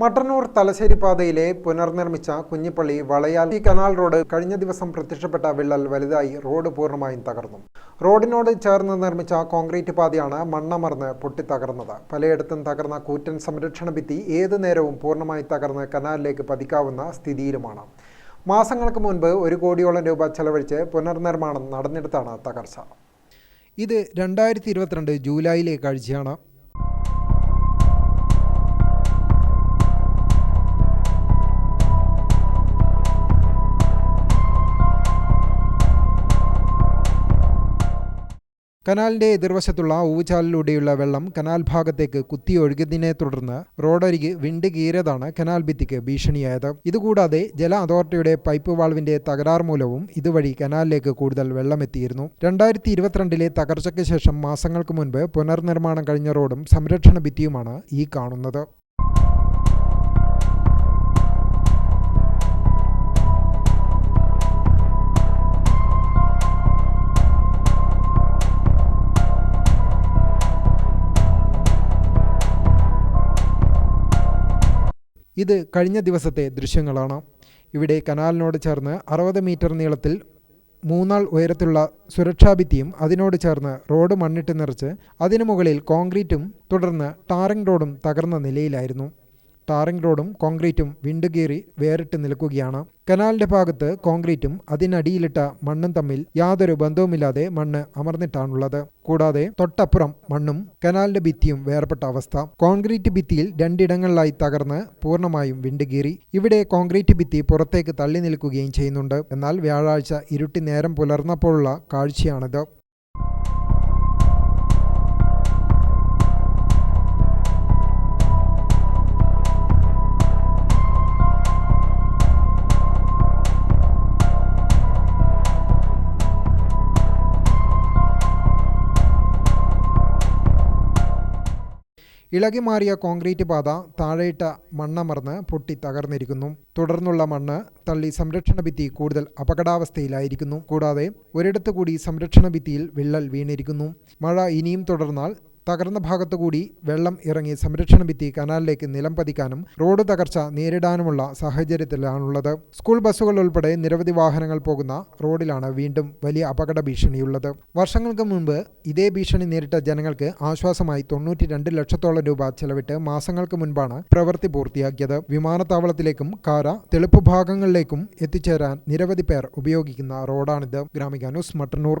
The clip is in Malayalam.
മട്ടന്നൂർ തലശ്ശേരി പാതയിലെ പുനർനിർമ്മിച്ച കുഞ്ഞിപ്പള്ളി വളയാൽ ഈ കനാൽ റോഡ് കഴിഞ്ഞ ദിവസം പ്രത്യക്ഷപ്പെട്ട വിള്ളൽ വലുതായി റോഡ് പൂർണമായും തകർന്നു. റോഡിനോട് ചേർന്ന് നിർമ്മിച്ച കോൺക്രീറ്റ് പാതയാണ് മണ്ണമർന്ന് പൊട്ടിത്തകർന്നത്. പലയിടത്തും തകർന്ന കൂറ്റൻ സംരക്ഷണ ഭിത്തി ഏതു നേരവും പൂർണമായി തകർന്ന് കനാലിലേക്ക് പതിക്കാവുന്ന സ്ഥിതിയിലുമാണ്. മാസങ്ങൾക്ക് മുൻപ് ഒരു കോടിയോളം രൂപ ചെലവഴിച്ച് പുനർനിർമ്മാണം നടന്നിടത്താണ് തകർച്ച. ഇത് രണ്ടായിരത്തി ഇരുപത്തിരണ്ട് ജൂലൈയിലെ കാഴ്ചയാണ്. കനാലിന്റെ എതിർവശത്തുള്ള ഊവുചാലിലൂടെയുള്ള വെള്ളം കനാൽ ഭാഗത്തേക്ക് കുത്തിയൊഴുകിയതിനെ തുടർന്ന് റോഡരികെ വിണ്ട് കീറിയതാണ് കനാൽ ഭിത്തിക്ക് ഭീഷണിയായത്. ഇതുകൂടാതെ ജല അതോറിറ്റിയുടെ പൈപ്പ് വാൾവിന്റെ തകരാർ മൂലവും ഇതുവഴി കനാലിലേക്ക് കൂടുതൽ വെള്ളമെത്തിയിരുന്നു. രണ്ടായിരത്തി ഇരുപത്തിരണ്ടിലെ തകർച്ചയ്ക്ക് ശേഷം മാസങ്ങൾക്ക് മുൻപ് പുനർനിർമ്മാണം കഴിഞ്ഞ റോഡും സംരക്ഷണ ഭിത്തിയുമാണ് ഈ കാണുന്നത്. ഇത് കഴിഞ്ഞ ദിവസത്തെ ദൃശ്യങ്ങളാണ്. ഇവിടെ കനാലിനോട് ചേർന്ന് അറുപത് മീറ്റർ നീളത്തിൽ മൂന്നാൾ ഉയരത്തിലുള്ള സുരക്ഷാഭിത്തിയും അതിനോട് ചേർന്ന് റോഡ് മണ്ണിട്ട് നിറച്ച് അതിനു മുകളിൽ കോൺക്രീറ്റും തുടർന്ന് ടാറിംഗ് റോഡും തകർന്ന നിലയിലായിരുന്നു. ടാറിംഗ് റോഡും കോൺക്രീറ്റും വിണ്ടുകീറി വേറിട്ട് നിൽക്കുകയാണ്. കനാലിന്റെ ഭാഗത്ത് കോൺക്രീറ്റും അതിനടിയിലിട്ട മണ്ണും തമ്മിൽ യാതൊരു ബന്ധവുമില്ലാതെ മണ്ണ് അമർന്നിട്ടാണുള്ളത്. കൂടാതെ തൊട്ടപ്പുറം മണ്ണും കനാലിന്റെ ഭിത്തിയും വേർപെട്ട അവസ്ഥ. കോൺക്രീറ്റ് ഭിത്തിയിൽ രണ്ടിടങ്ങളിലായി തകർന്ന് പൂർണമായും വിണ്ടുകീറി. ഇവിടെ കോൺക്രീറ്റ് ഭിത്തി പുറത്തേക്ക് തള്ളി നിൽക്കുകയും ചെയ്യുന്നുണ്ട്. എന്നാൽ വ്യാഴാഴ്ച ഇരുട്ടി നേരം പുലർന്നപ്പോഴുള്ള കാഴ്ചയാണിത്. ഇളകി മാറിയ കോൺക്രീറ്റ് പാത താഴെയിട്ട മണ്ണമർന്ന് പൊട്ടി തകർന്നിരിക്കുന്നു. തുടർന്നുള്ള മണ്ണ് തള്ളി സംരക്ഷണ ഭിത്തി കൂടുതൽ അപകടാവസ്ഥയിലായിരിക്കുന്നു. കൂടാതെ ഒരിടത്തു കൂടി സംരക്ഷണ ഭിത്തിയിൽ വിള്ളൽ വീണിരിക്കുന്നു. മഴ ഇനിയും തുടർന്നാൽ തകർന്ന ഭാഗത്തുകൂടി വെള്ളം ഇറങ്ങി സംരക്ഷണ ഭിത്തി കനാലിലേക്ക് നിലം പതിക്കാനും റോഡ് തകർച്ച നേരിടാനുമുള്ള സാഹചര്യത്തിലാണുള്ളത്. സ്കൂൾ ബസ്സുകൾ ഉൾപ്പെടെ നിരവധി വാഹനങ്ങൾ പോകുന്ന റോഡിലാണ് വീണ്ടും വലിയ അപകട ഭീഷണിയുള്ളത്. വർഷങ്ങൾക്ക് മുൻപ് ഇതേ ഭീഷണി നേരിട്ട ജനങ്ങൾക്ക് ആശ്വാസമായി തൊണ്ണൂറ്റി രണ്ട് ലക്ഷത്തോളം രൂപ ചെലവിട്ട് മാസങ്ങൾക്ക് മുൻപാണ് പ്രവൃത്തി പൂർത്തിയാക്കിയത്. വിമാനത്താവളത്തിലേക്കും കാര തെളുപ്പ് ഭാഗങ്ങളിലേക്കും എത്തിച്ചേരാൻ നിരവധി പേർ ഉപയോഗിക്കുന്ന റോഡാണിത്. Gramika news Mattannur.